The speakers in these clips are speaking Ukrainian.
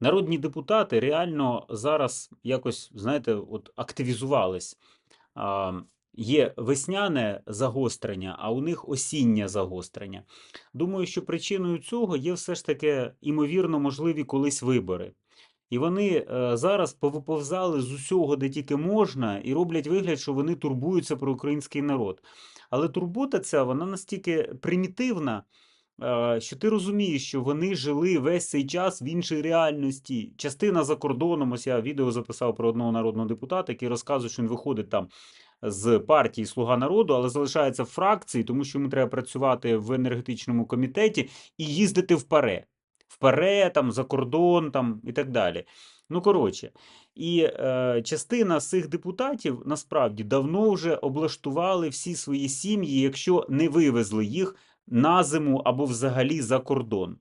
народні депутати реально зараз якось, знаєте, от активізувались. Є весняне загострення, а у них осіннє загострення. Думаю, що причиною цього є все ж таки, імовірно, можливі колись вибори. І вони е, зараз повиповзали з усього, де тільки можна, і роблять вигляд, що вони турбуються про український народ. Але турбота ця вона настільки примітивна, що ти розумієш, що вони жили весь цей час в іншій реальності. Частина за кордоном, ось я відео записав про одного народного депутата, який розказує, що він виходить там з партії Слуга народу, але залишається в фракції, тому що йому треба працювати в енергетичному комітеті і їздити в паре. В паре, там, за кордон там, і так далі. Ну, коротше, і е, частина з цих депутатів насправді давно вже облаштували всі свої сім'ї, якщо не вивезли їх на зиму або взагалі за кордон.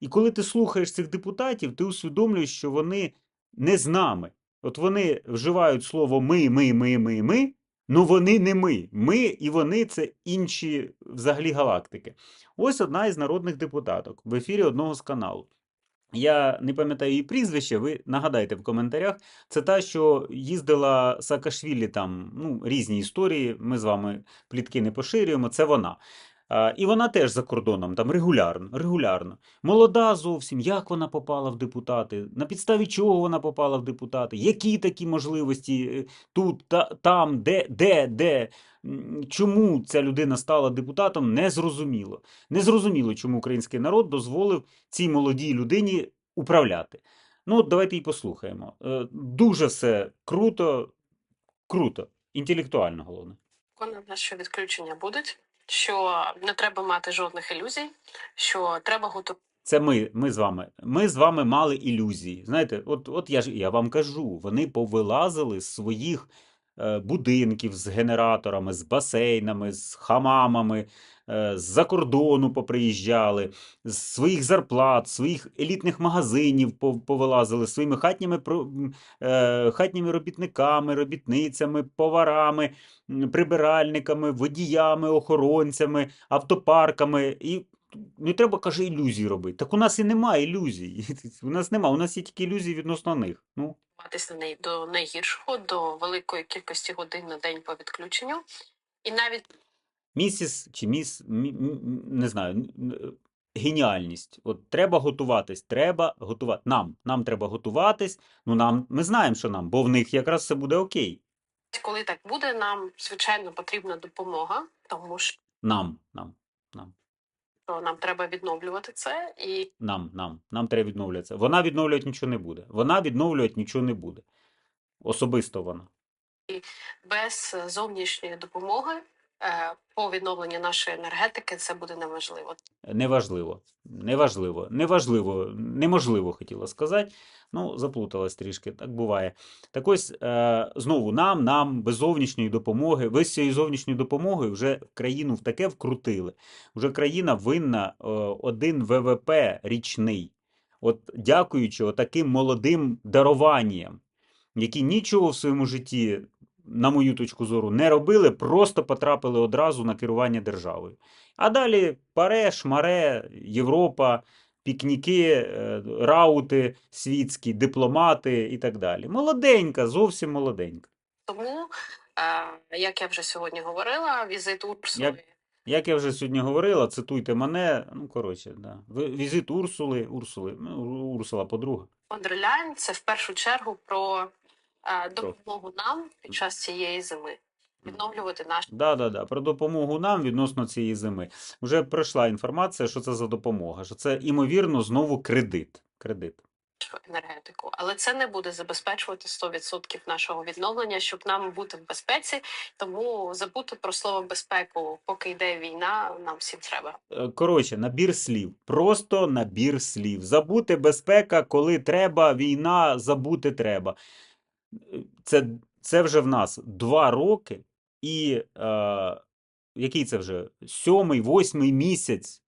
І коли ти слухаєш цих депутатів, ти усвідомлюєш, що вони не з нами. От вони вживають слово ми, ми, ми, ми, ми. Ну вони не ми. Ми і вони це інші взагалі галактики. Ось одна із народних депутаток в ефірі одного з каналів. Я не пам'ятаю її прізвище, ви нагадайте в коментарях. Це та, що їздила Саакашвілі там, ну, різні історії. Ми з вами плітки не поширюємо. Це вона. І вона теж за кордоном, там регулярно, регулярно. Молода зовсім, як вона попала в депутати, на підставі чого вона попала в депутати, які такі можливості е, тут, та, там, де, де, де. Чому ця людина стала депутатом, незрозуміло. Незрозуміло, чому український народ дозволив цій молодій людині управляти. Ну, от давайте і послухаємо. Е, Дуже все круто, круто, інтелектуально головне. Переконана, що відключення будуть, що не треба мати жодних ілюзій, що треба готувати. Це ми, ми з вами. Ми з вами мали ілюзії. Знаєте, от, от я ж я вам кажу, вони повилазили з своїх будинків з генераторами, з басейнами, з хамамами, е, з-за кордону поприїжджали, з своїх зарплат, своїх елітних магазинів повилазили, своїми хатніми, е, хатніми робітниками, робітницями, поварами, прибиральниками, водіями, охоронцями, автопарками. І не треба, каже, ілюзій робити. Так у нас і немає ілюзій. У нас немає, у нас є тільки ілюзії відносно них. Ну, на неї до найгіршого, до великої кількості годин на день по відключенню. І навіть місіс чи міс, не знаю, геніальність. От треба готуватись, треба готувати. Нам, нам треба готуватись. Ну, нам, ми знаємо, що нам, бо в них якраз все буде окей. коли так буде, нам звичайно потрібна допомога, тому що Нам, нам, нам, нам треба відновлювати це. І нам, нам, нам треба відновлювати це. Вона відновлювати нічого не буде. Вона відновлювати нічого не буде. Особисто вона. І без е, зовнішньої допомоги по відновленню нашої енергетики це буде неможливо. Неважливо, неважливо, неважливо, неможливо хотіла сказати. Ну, заплуталась трішки, так буває. Так ось, е, знову нам, нам, без зовнішньої допомоги, ви з цією зовнішньою допомогою вже країну в таке вкрутили. Вже країна винна е, один ВВП річний. От дякуючи таким молодим даруванням, які нічого в своєму житті, на мою точку зору, не робили, просто потрапили одразу на керування державою. А далі паре, шмаре, Європа, пікніки, е, раути світські, дипломати і так далі. Молоденька, зовсім молоденька. Тому, е, як я вже сьогодні говорила, візит Урсули Як- Як я вже сьогодні говорила, цитуйте мене. Ну, коротше, да. Візит Урсули, Урсули, ну, Урсула подруга. фон це в першу чергу Про. Допомогу нам під час цієї зими відновлювати нашу Да, да, да. Про допомогу нам відносно цієї зими. Вже пройшла інформація, що це за допомога, що це, імовірно, знову кредит. Кредит. енергетику, але це не буде забезпечувати 100% нашого відновлення, щоб нам бути в безпеці. Тому забути про слово безпеку, поки йде війна, нам всім треба. Е, Коротше, набір слів. Просто набір слів. Забути безпека, коли треба, війна, забути треба. Це, це вже в нас два роки, і е, який це вже? Сьомий, восьмий місяць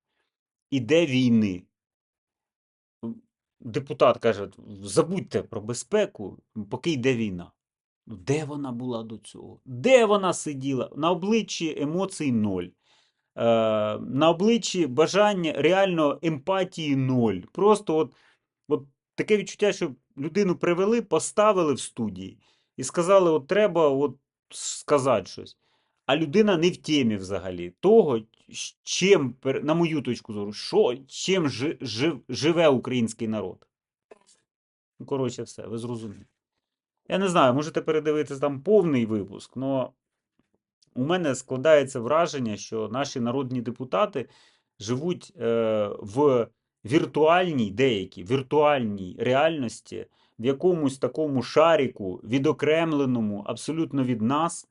іде війни. Депутат каже: забудьте про безпеку, поки йде війна. Де вона була до цього? Де вона сиділа? На обличчі емоцій ноль. Е, на обличчі бажання реально емпатії ноль. Просто от, от таке відчуття, що людину привели, поставили в студії і сказали: от треба от сказати щось. А людина не в темі взагалі того, чим, на мою точку зору, що, чим жи- жив- живе український народ. Ну, коротше, все, ви зрозуміли. Я не знаю, можете передивитись там повний випуск, але у мене складається враження, що наші народні депутати живуть е, в віртуальній, деякі віртуальній реальності, в якомусь такому шаріку, відокремленому абсолютно від нас.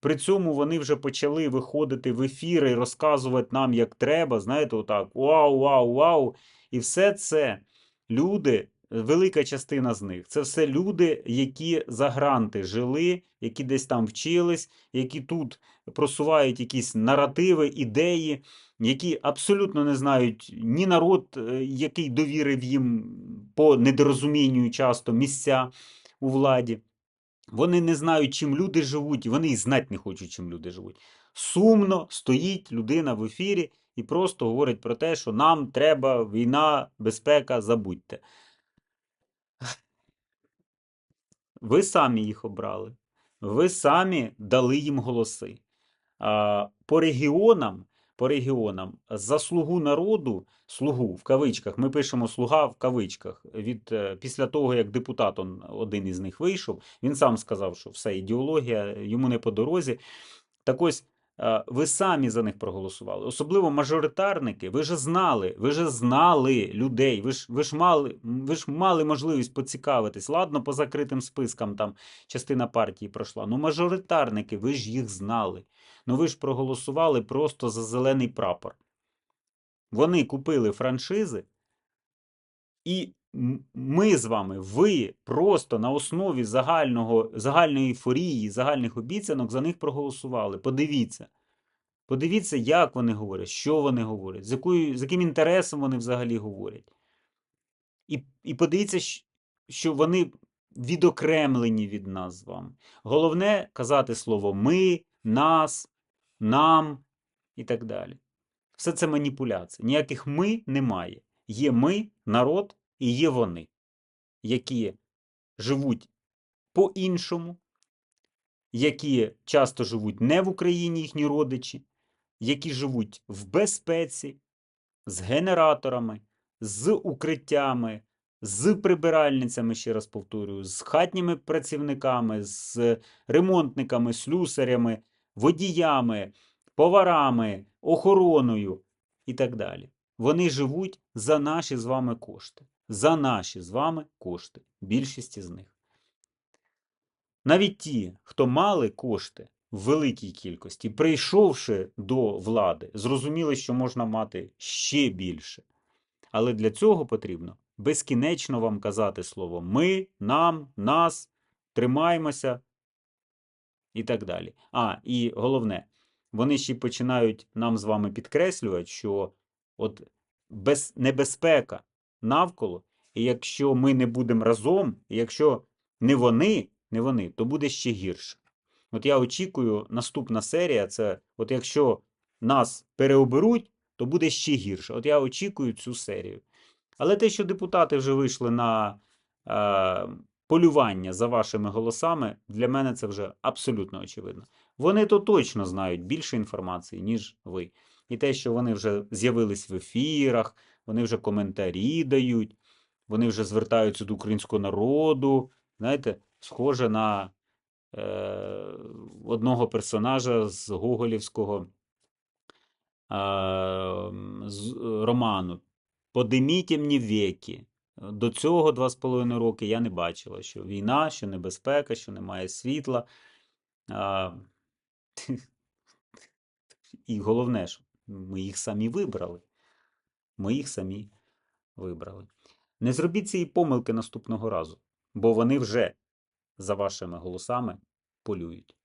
При цьому вони вже почали виходити в ефіри і розказувати нам, як треба. Знаєте, отак: вау, вау, вау. І все це люди, велика частина з них, це все люди, які за гранти жили, які десь там вчились, які тут просувають якісь наративи, ідеї, які абсолютно не знають ні народ, е, який довірив їм по недорозумінню часто місця у владі. Вони не знають, чим люди живуть, і вони і знати не хочуть, чим люди живуть. Сумно стоїть людина в ефірі і просто говорить про те, що нам треба війна, безпека, забудьте. Ви самі їх обрали, ви самі дали їм голоси. По регіонам, по регіонам за слугу народу, слугу в кавичках, ми пишемо слуга в кавичках. Від е, після того, як депутат он, один із них вийшов, він сам сказав, що все ідеологія йому не по дорозі. Так ось. Ви самі за них проголосували, особливо мажоритарники. Ви ж знали, ви ж знали людей. Ви ж ви ж мали, ви ж мали можливість поцікавитись. Ладно, по закритим спискам там частина партії пройшла. Ну, мажоритарники, ви ж їх знали. Ну ви ж проголосували просто за зелений прапор. Вони купили франшизи, і ми з вами, ви просто на основі загального, загальної ейфорії, загальних обіцянок за них проголосували. Подивіться. Подивіться, як вони говорять, що вони говорять, з, якою, з яким інтересом вони взагалі говорять. І, і подивіться, що вони відокремлені від нас з вами. Головне казати слово ми, нас, нам і так далі. Все це маніпуляція. Ніяких ми немає. Є ми, народ, і є вони, які живуть по-іншому, які часто живуть не в Україні, їхні родичі, які живуть в безпеці, з генераторами, з укриттями, з прибиральницями, ще раз повторюю, з хатніми працівниками, з ремонтниками, слюсарями, водіями, поварами, охороною і так далі. Вони живуть за наші з вами кошти. За наші з вами кошти. Більшість із них. Навіть ті, хто мали кошти в великій кількості, прийшовши до влади, зрозуміли, що можна мати ще більше. Але для цього потрібно безкінечно вам казати слово ми, нам, нас, тримаємося і так далі. А, і головне, вони ще починають нам з вами підкреслювати, що от без, небезпека навколо, і якщо ми не будемо разом, і якщо не вони, не вони, то буде ще гірше. От я очікую, наступна серія це, от якщо нас переоберуть, то буде ще гірше. От я очікую цю серію. Але те, що депутати вже вийшли на е, полювання за вашими голосами, для мене це вже абсолютно очевидно. Вони то точно знають більше інформації, ніж ви. І те, що вони вже з'явились в ефірах, вони вже коментарі дають, вони вже звертаються до українського народу. Знаєте, схоже на е, одного персонажа з Гоголівського е, з, роману Подиміть мені веки. До цього два з половиною роки я не бачила, що війна, що небезпека, що немає світла. А, і головне, що ми їх самі вибрали. Ми їх самі вибрали. Не зробіть цієї помилки наступного разу, бо вони вже за вашими голосами полюють.